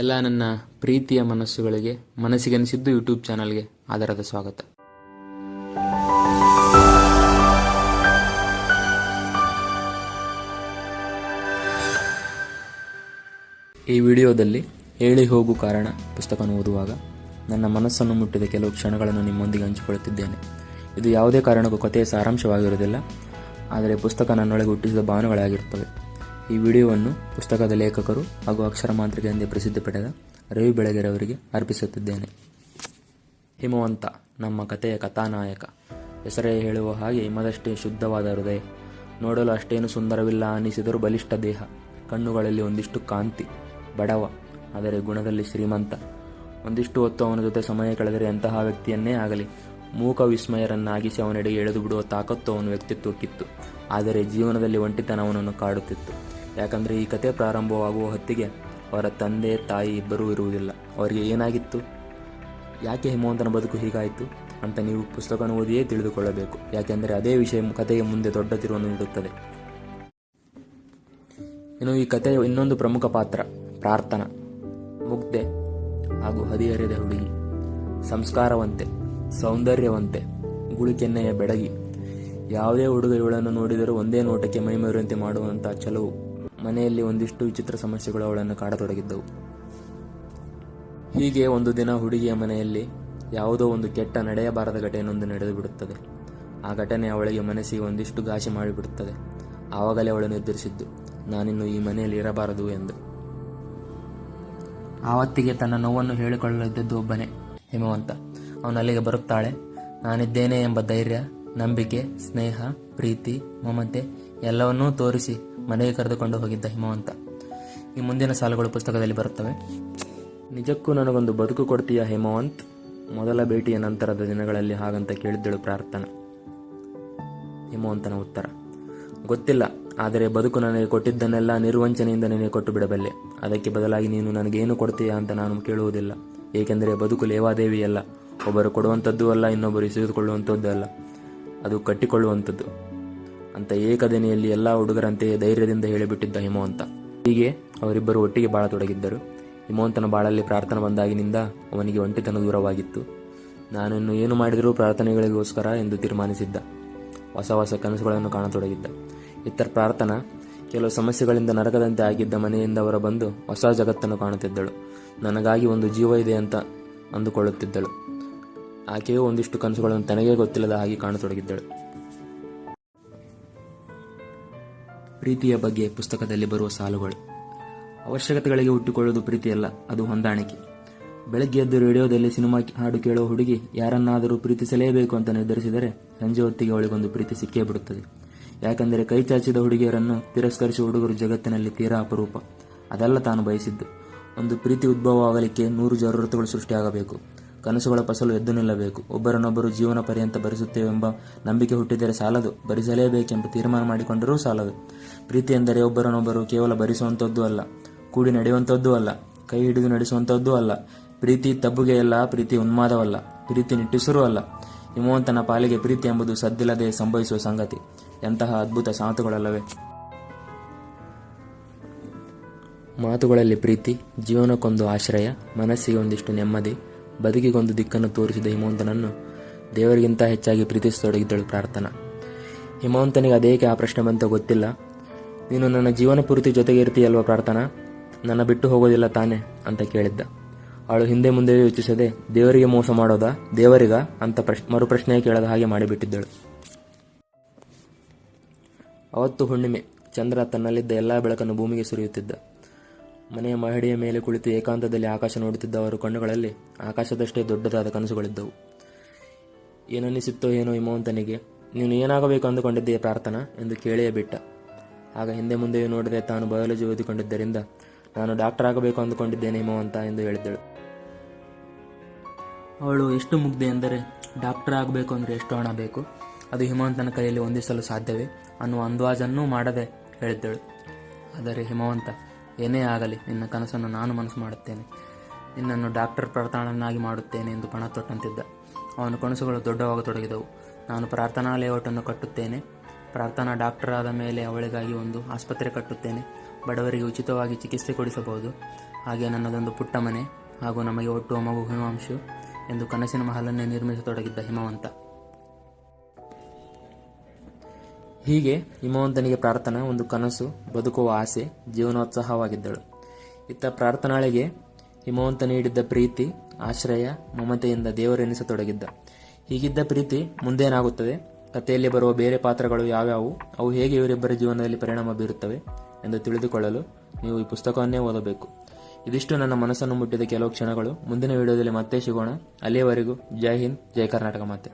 ಎಲ್ಲ ನನ್ನ ಪ್ರೀತಿಯ ಮನಸ್ಸುಗಳಿಗೆ, ಮನಸ್ಸಿಗನಿಸಿದ್ದು ಯೂಟ್ಯೂಬ್ ಚಾನಲ್ಗೆ ಆಧಾರದ ಸ್ವಾಗತ. ಈ ವಿಡಿಯೋದಲ್ಲಿ ಹೇಳಿ ಹೋಗು ಕಾರಣ ಪುಸ್ತಕವನ್ನು ಓದುವಾಗ ನನ್ನ ಮನಸ್ಸನ್ನು ಮುಟ್ಟಿದ ಕೆಲವು ಕ್ಷಣಗಳನ್ನು ನಿಮ್ಮೊಂದಿಗೆ ಹಂಚಿಕೊಳ್ಳುತ್ತಿದ್ದೇನೆ. ಇದು ಯಾವುದೇ ಕಾರಣಕ್ಕೂ ಕಥೆಯ ಸಾರಾಂಶವಾಗಿರುವುದಿಲ್ಲ, ಆದರೆ ಪುಸ್ತಕ ನನ್ನೊಳಗೆ ಹುಟ್ಟಿಸಿದ ಭಾವನೆಗಳಾಗಿರುತ್ತವೆ. ಈ ವಿಡಿಯೋವನ್ನು ಪುಸ್ತಕದ ಲೇಖಕರು ಹಾಗೂ ಅಕ್ಷರ ಮಾಂತ್ರಿಕ ಎಂದೇ ಪ್ರಸಿದ್ಧಿ ಪಡೆದ ರವಿ ಬೆಳಗೆರೆ ಅವರಿಗೆ ಅರ್ಪಿಸುತ್ತಿದ್ದೇನೆ. ಹಿಮವಂತ, ನಮ್ಮ ಕಥೆಯ ಕಥಾನಾಯಕ. ಹೆಸರೇ ಹೇಳುವ ಹಾಗೆ ಹಿಮದಷ್ಟೇ ಶುದ್ಧವಾದ ಹೃದಯ. ನೋಡಲು ಅಷ್ಟೇನು ಸುಂದರವಿಲ್ಲ ಅನ್ನಿಸಿದರೂ ಬಲಿಷ್ಠ ದೇಹ. ಕಣ್ಣುಗಳಲ್ಲಿ ಒಂದಿಷ್ಟು ಕಾಂತಿ, ಬಡವ, ಆದರೆ ಗುಣದಲ್ಲಿ ಶ್ರೀಮಂತ. ಒಂದಿಷ್ಟು ಹೊತ್ತು ಅವನ ಜೊತೆ ಸಮಯ ಕಳೆದರೆ ಅಂತಹ ವ್ಯಕ್ತಿಯನ್ನೇ ಆಗಲಿ. ಮೂಕ ವಿಸ್ಮಯರನ್ನಾಗಿಸಿ ಅವನೆಡೆಗೆ ಎಳೆದು ಬಿಡುವ ತಾಕತ್ತು ಅವನ ವ್ಯಕ್ತಿತ್ವಕ್ಕಿತ್ತು. ಆದರೆ ಜೀವನದಲ್ಲಿ ಒಂಟಿತನ ಅವನನ್ನು ಕಾಡುತ್ತಿತ್ತು. ಯಾಕಂದರೆ ಈ ಕತೆ ಪ್ರಾರಂಭವಾಗುವ ಹೊತ್ತಿಗೆ ಅವರ ತಂದೆ, ತಾಯಿ ಇಬ್ಬರೂ ಇರುವುದಿಲ್ಲ. ಅವರಿಗೆ ಏನಾಗಿತ್ತು? ಯಾಕೆ ಹಿಮವಂತನ ಬದುಕು ಹೀಗಾಯಿತು ಅಂತ ನೀವು ಪುಸ್ತಕವನ್ನು ಓದಿಯೇ ತಿಳಿದುಕೊಳ್ಳಬೇಕು. ಯಾಕೆಂದರೆ ಅದೇ ವಿಷಯ ಕಥೆಗೆ ಮುಂದೆ ದೊಡ್ಡ ತಿರುವನ್ನು ನೀಡುತ್ತದೆ. ಇನ್ನು ಈ ಕಥೆಯ ಇನ್ನೊಂದು ಪ್ರಮುಖ ಪಾತ್ರ, ಪ್ರಾರ್ಥನಾ, ಮುಗ್ಧೆ ಹಾಗೂ ಹದಿಹರೆಯದ ಹುಡುಗಿ, ಸಂಸ್ಕಾರವಂತೆ. ಸೌಂದರ್ಯವಂತೆ, ಗುಳಿಕೆನ್ನೆಯ ಬೆಡಗಿ. ಯಾವುದೇ ಹುಡುಗ ಇವಳನ್ನು ನೋಡಿದರೂ ಒಂದೇ ನೋಟಕ್ಕೆ ಮೈಮರೆಯುವಂತೆ ಮಾಡುವಂತಹ ಚಲವು. ಮನೆಯಲ್ಲಿ ಒಂದಿಷ್ಟು ವಿಚಿತ್ರ ಸಮಸ್ಯೆಗಳು ಅವಳನ್ನು ಕಾಡತೊಡಗಿದ್ದವು. ಹೀಗೆ ಒಂದು ದಿನ ಹುಡುಗಿಯ ಮನೆಯಲ್ಲಿ ಯಾವುದೋ ಒಂದು ಕೆಟ್ಟ ನಡೆಯಬಾರದ ಘಟನೆಯೊಂದು ನಡೆದು ಬಿಡುತ್ತದೆ. ಆ ಘಟನೆ ಅವಳಿಗೆ ಮನಸ್ಸಿಗೆ ಒಂದಿಷ್ಟು ಘಾಸಿ ಮಾಡಿಬಿಡುತ್ತದೆ. ಆವಾಗಲೇ ಅವಳು ನಿರ್ಧರಿಸಿದ್ದು ನಾನಿನ್ನು ಈ ಮನೆಯಲ್ಲಿ ಇರಬಾರದು ಎಂದು. ಆವತ್ತಿಗೆ ತನ್ನ ನೋವನ್ನು ಹೇಳಿಕೊಳ್ಳಲಿದ್ದದ್ದು ಒಬ್ಬನೇ, ಹಿಮವಂತ. ಅವನು ಅಲ್ಲಿಗೆ ಬರುತ್ತಾಳೆ. ನಾನಿದ್ದೇನೆ ಎಂಬ ಧೈರ್ಯ, ನಂಬಿಕೆ, ಸ್ನೇಹ, ಪ್ರೀತಿ, ಮಮತೆ ಎಲ್ಲವನ್ನೂ ತೋರಿಸಿ ಮನೆಗೆ ಕರೆದುಕೊಂಡು ಹೋಗಿದ್ದ ಹಿಮವಂತ. ಈ ಮುಂದಿನ ಸಾಲುಗಳು ಪುಸ್ತಕದಲ್ಲಿ ಬರುತ್ತವೆ. ನಿಜಕ್ಕೂ ನನಗೊಂದು ಬದುಕು ಕೊಡ್ತೀಯ ಹಿಮವಂತ್? ಮೊದಲ ಭೇಟಿಯ ನಂತರದ ದಿನಗಳಲ್ಲಿ ಹಾಗಂತ ಕೇಳಿದ್ದಳು ಪ್ರಾರ್ಥನೆ. ಹಿಮವಂತನ ಉತ್ತರ, ಗೊತ್ತಿಲ್ಲ, ಆದರೆ ಬದುಕು ನನಗೆ ಕೊಟ್ಟಿದ್ದನ್ನೆಲ್ಲ ನಿರ್ವಂಚನೆಯಿಂದ ನಿನಗೆ ಕೊಟ್ಟು ಬಿಡಬಲ್ಲೆ. ಅದಕ್ಕೆ ಬದಲಾಗಿ ನೀನು ನನಗೇನು ಕೊಡ್ತೀಯಾ ಅಂತ ನಾನು ಕೇಳುವುದಿಲ್ಲ. ಏಕೆಂದರೆ ಬದುಕು ಲೇವಾದೇವಿಯಲ್ಲ. ಒಬ್ಬರು ಕೊಡುವಂಥದ್ದು ಅಲ್ಲ, ಇನ್ನೊಬ್ಬರು ಇಸಿದುಕೊಳ್ಳುವಂಥದ್ದು ಅಲ್ಲ ಅದು ಕಟ್ಟಿಕೊಳ್ಳುವಂಥದ್ದು. ಅಂತ ಏಕದಿನೆಯಲ್ಲಿ ಎಲ್ಲ ಹುಡುಗರಂತೆಯೇ ಧೈರ್ಯದಿಂದ ಹೇಳಿಬಿಟ್ಟಿದ್ದ ಹಿಮವಂತ. ಹೀಗೆ ಅವರಿಬ್ಬರು ಒಟ್ಟಿಗೆ ಬಾಳತೊಡಗಿದ್ದರು ಹಿಮವಂತನ ಬಾಳಲ್ಲಿ ಪ್ರಾರ್ಥನೆ ಬಂದಾಗಿನಿಂದ ಅವನಿಗೆ ಒಂಟಿತನ ದೂರವಾಗಿತ್ತು. ನಾನಿನ್ನು ಏನು ಮಾಡಿದರೂ ಪ್ರಾರ್ಥನೆಗಳಿಗೋಸ್ಕರ ಎಂದು ತೀರ್ಮಾನಿಸಿದ್ದ. ಹೊಸ ಹೊಸ ಕನಸುಗಳನ್ನು ಕಾಣತೊಡಗಿದ್ದ. ಇತರ ಪ್ರಾರ್ಥನಾ, ಕೆಲವು ಸಮಸ್ಯೆಗಳಿಂದ ನರಕದಂತೆ ಆಗಿದ್ದ ಮನೆಯಿಂದ ಅವರ ಬಂದು ಹೊಸ ಜಗತ್ತನ್ನು ಕಾಣುತ್ತಿದ್ದಳು. ನನಗಾಗಿ ಒಂದು ಜೀವ ಇದೆ ಅಂತ ಅಂದುಕೊಳ್ಳುತ್ತಿದ್ದಳು. ಆಕೆಯೂ ಒಂದಿಷ್ಟು ಕನಸುಗಳನ್ನು ತನಗೇ ಗೊತ್ತಿಲ್ಲದ ಹಾಗೆ ಕಾಣತೊಡಗಿದ್ದಳು. ಪ್ರೀತಿಯ ಬಗ್ಗೆ ಪುಸ್ತಕದಲ್ಲಿ ಬರುವ ಸಾಲುಗಳು. ಅವಶ್ಯಕತೆಗಳಿಗೆ ಹುಟ್ಟಿಕೊಳ್ಳುವುದು ಪ್ರೀತಿಯಲ್ಲ, ಅದು ಹೊಂದಾಣಿಕೆ. ಬೆಳಗ್ಗೆ ಎದ್ದು ರೇಡಿಯೋದಲ್ಲಿ ಸಿನಿಮಾ ಹಾಡು ಕೇಳುವ ಹುಡುಗಿ ಯಾರನ್ನಾದರೂ ಪ್ರೀತಿಸಲೇಬೇಕು ಅಂತ ನಿರ್ಧರಿಸಿದರೆ ಸಂಜೆ ಹೊತ್ತಿಗೆ ಅವಳಿಗೊಂದು ಪ್ರೀತಿ ಸಿಕ್ಕೇ ಬಿಡುತ್ತದೆ. ಯಾಕೆಂದರೆ ಕೈ ಚಾಚಿದ ಹುಡುಗಿಯರನ್ನು ತಿರಸ್ಕರಿಸುವ ಹುಡುಗರು ಜಗತ್ತಿನಲ್ಲಿ ತೀರಾ ಅಪರೂಪ. ಅದಲ್ಲ ತಾನು ಬಯಸಿದ್ದು. ಒಂದು ಪ್ರೀತಿ ಉದ್ಭವ ಆಗಲಿಕ್ಕೆ ನೂರು ಜರೂರತುಗಳು ಸೃಷ್ಟಿಯಾಗಬೇಕು. ಕನಸುಗಳ ಫಸಲು ಎದ್ದು ನಿಲ್ಲಬೇಕು. ಒಬ್ಬರನ್ನೊಬ್ಬರು ಜೀವನ ಪರ್ಯಂತ ಭರಿಸುತ್ತೇವೆಂಬ ನಂಬಿಕೆ ಹುಟ್ಟಿದರೆ ಸಾಲದು. ಭರಿಸಲೇಬೇಕೆಂಬ ತೀರ್ಮಾನ ಮಾಡಿಕೊಂಡರೂ ಸಾಲದು. ಪ್ರೀತಿ ಎಂದರೆ ಒಬ್ಬರನ್ನೊಬ್ಬರು ಕೇವಲ ಭರಿಸುವಂಥದ್ದು ಅಲ್ಲ, ಕೂಡಿ ನಡೆಯುವಂಥದ್ದು ಅಲ್ಲ, ಕೈ ಹಿಡಿದು ನಡೆಸುವಂಥದ್ದು ಅಲ್ಲ. ಪ್ರೀತಿ ತಬ್ಬುಗೆಯಲ್ಲ ಪ್ರೀತಿ ಉನ್ಮಾದವಲ್ಲ, ಪ್ರೀತಿ ನಿಟ್ಟುಸಿರೂ ಅಲ್ಲ. ಹಿಮವಂತನ ಪಾಲಿಗೆ ಪ್ರೀತಿ ಎಂಬುದು ಸದ್ದಿಲ್ಲದೆ ಸಂಭವಿಸುವ ಸಂಗತಿ. ಎಂತಹ ಅದ್ಭುತ ಸಾತುಗಳಲ್ಲವೇ. ಮಾತುಗಳಲ್ಲಿ ಪ್ರೀತಿ, ಜೀವನಕ್ಕೊಂದು ಆಶ್ರಯ, ಮನಸ್ಸಿಗೆ ಒಂದಿಷ್ಟು ನೆಮ್ಮದಿ ಬದುಕಿಗೊಂದು ದಿಕ್ಕನ್ನು ತೋರಿಸಿದ ಹಿಮವಂತನನ್ನು ದೇವರಿಗಿಂತ ಹೆಚ್ಚಾಗಿ ಪ್ರೀತಿಸತೊಡಗಿದ್ದಳು ಪ್ರಾರ್ಥನಾ. ಹಿಮವಂತನಿಗೆ ಅದೇಕೆ ಆ ಪ್ರಶ್ನೆ ಬಂತ ಗೊತ್ತಿಲ್ಲ. ನೀನು ನನ್ನ ಜೀವನ ಪೂರ್ತಿ ಜೊತೆಗೆ ಇರ್ತೀಯಲ್ವ ಪ್ರಾರ್ಥನಾ? ನನ್ನ ಬಿಟ್ಟು ಹೋಗೋದಿಲ್ಲ ತಾನೆ ಅಂತ ಕೇಳಿದ್ದ. ಅವಳು ಹಿಂದೆ ಮುಂದೆ ಯೋಚಿಸದೆ, ದೇವರಿಗೆ ಮೋಸ ಮಾಡೋದಾ? ದೇವರಿಗ? ಅಂತ ಪ್ರಶ್ ಮರುಪ್ರಶ್ನೆ ಕೇಳದ ಹಾಗೆ ಮಾಡಿಬಿಟ್ಟಿದ್ದಳು. ಅವತ್ತು ಹುಣ್ಣಿಮೆ, ಚಂದ್ರ ತನ್ನಲ್ಲಿದ್ದ ಎಲ್ಲಾ ಬೆಳಕನ್ನು ಭೂಮಿಗೆ ಸುರಿಯುತ್ತಿದ್ದ. ಮನೆಯ ಮಹಡಿಯ ಮೇಲೆ ಕುಳಿತು ಏಕಾಂತದಲ್ಲಿ ಆಕಾಶ ನೋಡುತ್ತಿದ್ದ ಅವರ ಕಣ್ಣುಗಳಲ್ಲಿ ಆಕಾಶದಷ್ಟೇ ದೊಡ್ಡದಾದ ಕನಸುಗಳಿದ್ದವು. ಏನನ್ನಿಸಿತ್ತೋ ಏನೋ ಹಿಮವಂತನಿಗೆ ನೀನು ಏನಾಗಬೇಕು ಅಂದುಕೊಂಡಿದ್ದೀಯ ಪ್ರಾರ್ಥನಾ ಎಂದು ಕೇಳಿಯೇ ಬಿಟ್ಟ. ಆಗ ಹಿಂದೆ ಮುಂದೆಯೂ ನೋಡದೆ ತಾನು ಬಯಾಲಜಿ ಓದಿಕೊಂಡಿದ್ದರಿಂದ, ನಾನು ಡಾಕ್ಟರ್ ಆಗಬೇಕು ಅಂದುಕೊಂಡಿದ್ದೇನೆ ಹಿಮವಂತ ಎಂದು ಹೇಳಿದ್ದಳು ಅವಳು ಎಷ್ಟು ಮುಗ್ಧೆ ಎಂದರೆ, ಡಾಕ್ಟರ್ ಆಗಬೇಕು ಅಂದರೆ ಎಷ್ಟು ಹಣ ಬೇಕು? ಅದು ಹಿಮವಂತನ ಕೈಯಲ್ಲಿ ಹೊಂದಿಸಲು ಸಾಧ್ಯವೇ ಅನ್ನುವ ಅಂದಾಜನ್ನೂ ಮಾಡದೆ ಹೇಳಿದ್ದಳು. ಆದರೆ ಹಿಮವಂತ ಏನೇ ಆಗಲಿ, ನಿನ್ನ ಕನಸನ್ನು ನಾನು ಮನಸ್ಸು ಮಾಡುತ್ತೇನೆ. ನಿನ್ನನ್ನು ಡಾಕ್ಟರ್ ಪ್ರಾರ್ಥನನ್ನಾಗಿ ಮಾಡುತ್ತೇನೆ ಎಂದು ಪಣ ತೊಟ್ಟಂತಿದ್ದ. ಅವನ ಕನಸುಗಳು ದೊಡ್ಡವಾಗತೊಡಗಿದವು. ನಾನು ಪ್ರಾರ್ಥನಾ ಲೇಔಟನ್ನು ಕಟ್ಟುತ್ತೇನೆ. ಪ್ರಾರ್ಥನಾ ಡಾಕ್ಟರ್ ಆದ ಮೇಲೆ ಅವಳಿಗಾಗಿ ಒಂದು ಆಸ್ಪತ್ರೆ ಕಟ್ಟುತ್ತೇನೆ. ಬಡವರಿಗೆ ಉಚಿತವಾಗಿ ಚಿಕಿತ್ಸೆ ಕೊಡಿಸಬಹುದು. ಹಾಗೆ ನನ್ನದೊಂದು ಪುಟ್ಟ ಮನೆ ಹಾಗೂ ನಮಗೆ ಒಟ್ಟು ಮಗು ಹಿಮಾಂಶು ಎಂದು ಕನಸಿನ ಮಹಲನ್ನೇ ನಿರ್ಮಿಸತೊಡಗಿದ್ದ ಹಿಮವಂತ. ಹೀಗೆ ಹಿಮವಂತನಿಗೆ ಪ್ರಾರ್ಥನಾ, ಒಂದು ಕನಸು, ಬದುಕುವ ಆಸೆ, ಜೀವನೋತ್ಸಾಹವಾಗಿದ್ದಳು. ಇತ್ತ ಪ್ರಾರ್ಥನಾಳಿಗೆ ಹಿಮವಂತ ನೀಡಿದ್ದ ಪ್ರೀತಿ, ಆಶ್ರಯ, ಮಮತೆಯಿಂದ ದೇವರೆನಿಸತೊಡಗಿದ್ದ. ಹೀಗಿದ್ದ ಪ್ರೀತಿ ಮುಂದೇನಾಗುತ್ತದೆ? ಕಥೆಯಲ್ಲಿ ಬರುವ ಬೇರೆ ಪಾತ್ರಗಳು ಯಾವ್ಯಾವು? ಅವು ಹೇಗೆ ಇವರಿಬ್ಬರ ಜೀವನದಲ್ಲಿ ಪರಿಣಾಮ ಬೀರುತ್ತವೆ ಎಂದು ತಿಳಿದುಕೊಳ್ಳಲು ನೀವು ಈ ಪುಸ್ತಕವನ್ನೇ ಓದಬೇಕು. ಇದಿಷ್ಟು ನನ್ನ ಮನಸ್ಸನ್ನು ಮುಟ್ಟಿದ ಕೆಲವು ಕ್ಷಣಗಳು. ಮುಂದಿನ ವಿಡಿಯೋದಲ್ಲಿ ಮತ್ತೆ ಸಿಗೋಣ. ಅಲ್ಲಿಯವರೆಗೂ ಜೈ ಹಿಂದ್, ಜೈ ಕರ್ನಾಟಕ ಮಾತೆ.